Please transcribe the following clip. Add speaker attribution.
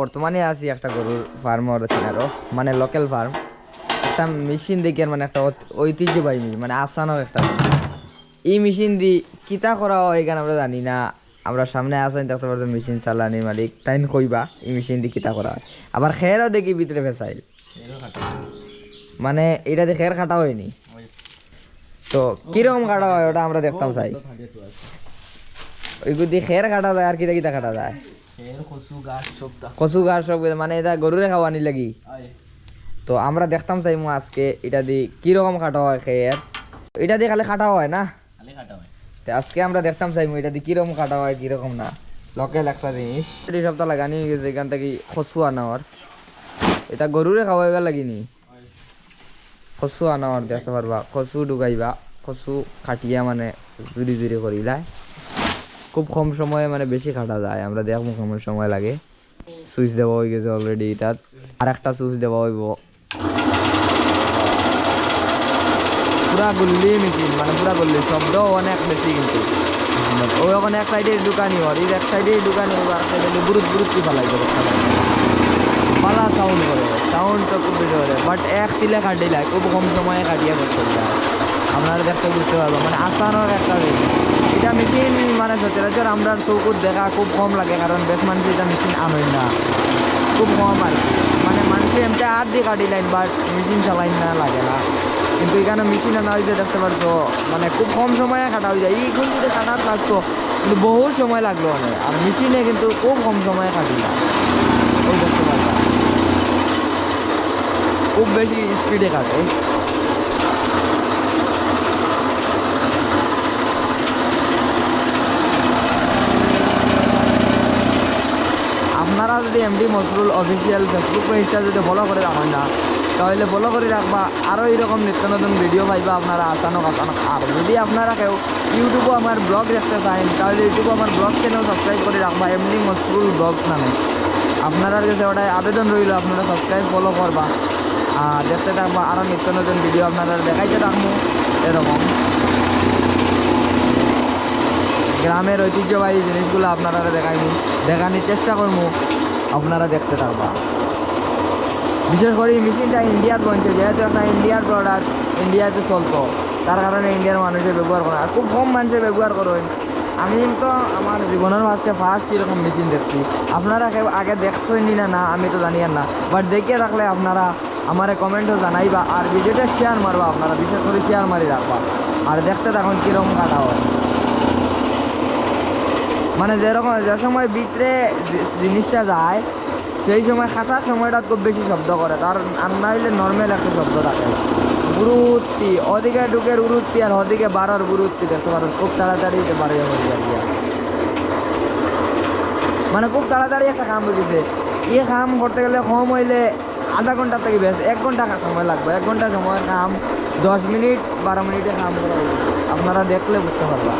Speaker 1: বর্তমানে আছি একটা গরুর ফার্মর আরও মানে লোকাল ফার্ম একটা মেশিন দেখি মানে একটা ঐতিহ্যবাহী মানে আসানো একটা এই মেশিন দি কিতা করা হয় এখানে আমরা জানি না। আমরা সামনে আসেন দেখতে পারতাম মেশিন চালানি মালিক। তাই কইবা, এই মেশিন দি কিতা করা হয়। আবার খেরও দেখি ভিতরে ফেসাইল মানে এটা দিয়ে খের কাটা হয়নি। তো কীরকম কাটা হয় ওটা আমরা দেখতাম চাই। ওইগুলো দিয়ে খের কাটা যায় আর কিতা কিতা কাটা যায়। কচু গাছ সব মানে এটা গরুরে খাওয়ানি লাগি। তো আমরা দেখতাম চাই মু আজকে এটা দিয়ে কীরকম কাটা হয় খের এটা দিয়ে খালি কাটা হয় না? আজকে আমরা দেখতাম চাই এটা দিয়ে কীরকম কাটা হয় কীরকম না। লোকাল একটা জিনিস। এই সপ্তাহ লাগানি হয়ে গেছে এখান থেকে কচু আনাওয়ার এটা গরুরে খাওয়াইবার লাগিনি কচু আনাওয়ার দেখতে পারবা কচু ঢুকাইবা। কচু কাটিয়া মানে জুড়ি জুড়ি করিলাই খুব কম সময়ে মানে বেশি কাটা যায়। আমরা দেখব কেমন সময় লাগে। সুইচ দেওয়া হয়ে গেছে অলরেডি এটাত। আর একটা সুইচ দেওয়া হইব। পুরা গুল্লি মেশিন মানে পুরা গুল্লি শব্দ অনেক বেশি কিন্তু। ওই ওখানে এক সাইডে দোকানি হর এই এক সাইডে দোকানি হইব আর সাইডে বুরুত বুরুত কি ফেলাই দেবো পালা সাউন্ড করে সাউন্ড তো খুব বেশি করে বাট এক তিলে কাটিলাই খুব কম সময়ে কাটিয়ে করতে আপনারা দেখতে বুঝতে পারব মানে আসানোর একটা এটা মেশিন মানে সচরাচর আমরা চৌকুত দেখা খুব কম লাগে কারণ বেশ মানুষ এটা মেশিন আনই না। খুব কম আর মানে মানুষে এমনি হাত দিয়ে কাটি লাইন বাট মেশিন চালাই না, লাগে না। কিন্তু এখানে মেশিন আনা হয়েছে দেখতে পারতো মানে খুব কম সময়ে কাটা হয়ে যায়। এইগুলো যদি কাটার লাগতো কিন্তু বহু সময় লাগল অনেক আর মেশিনে কিন্তু খুব কম সময়ে কাটি না। খুব বেশি স্পিডে কাটে আপনারা যদি এমডি মসরুল অফিসিয়াল ফেসবুক পেজটা যদি ফলো করে রাখেন না, তাহলে ফলো করে রাখবা। আরও এরকম নিত্য নতুন ভিডিও পাইবা আপনারা আসানো আসানো আর যদি আপনারা কেউ ইউটিউবে আমার ব্লগ দেখতে চান, তাহলে ইউটিউবে আমার ব্লগ চ্যানেল সাবস্ক্রাইব করে রাখবা এমডি মসরুল ব্লগ নামে। আপনারা কাছে ওটাই আবেদন রইল, আপনারা সাবস্ক্রাইব ফলো করবা। আর দেখতে থাকবা আরও নিত্য নতুন ভিডিও আপনারা দেখাইতে থাকব। এরকম। গ্রামের ঐতিহ্যবাহী জিনিসগুলো আপনারা দেখাইনি, দেখানোর চেষ্টা করব। আপনারা দেখতে থাকবা। বিশেষ করে এই মেশিনটা ইন্ডিয়াত বনছে যেহেতু একটা ইন্ডিয়ার প্রোডাক্ট ইন্ডিয়াতে চলতো। তার কারণে ইন্ডিয়ার মানুষে ব্যবহার করে আর খুব কম মানুষে ব্যবহার করেন আমি তো আমার জীবনের মাঝে ফার্স্ট এরকম মেশিন দেখছি। আপনারা আগে দেখছেন না না আমি তো জানি না। বাট দেখিয়ে রাখলে আপনারা আমার কমেন্টও জানাইবা, আর ভিডিওটা শেয়ার মারবা আপনারা। বিশেষ করে শেয়ার মারি রাখবা। আর দেখতে থাকুন কীরকম কাটা হয়। মানে যেরকম যে সময় ভিতরে জিনিসটা যায়, সেই সময় খাটার সময়টা খুব বেশি শব্দ করে। তার আর না হইলে নর্মাল একটা শব্দ থাকে। গুরুত্তি ওদিকে ঢুকের উরুত্তি আর ওদিকে বারোর গুরুত্তি দেখতে পারেন খুব তাড়াতাড়ি বাড়ি হয়ে গিয়া। মানে খুব তাড়াতাড়ি একটা কাম বুঝেছে এই কাম করতে গেলে কম হইলে আধা ঘণ্টা থেকে বেশ এক ঘণ্টা সময় লাগবে। এক ঘণ্টা সময় কাম দশ মিনিট, বারো মিনিটে কাম করা আপনারা দেখলে বুঝতে পারবা।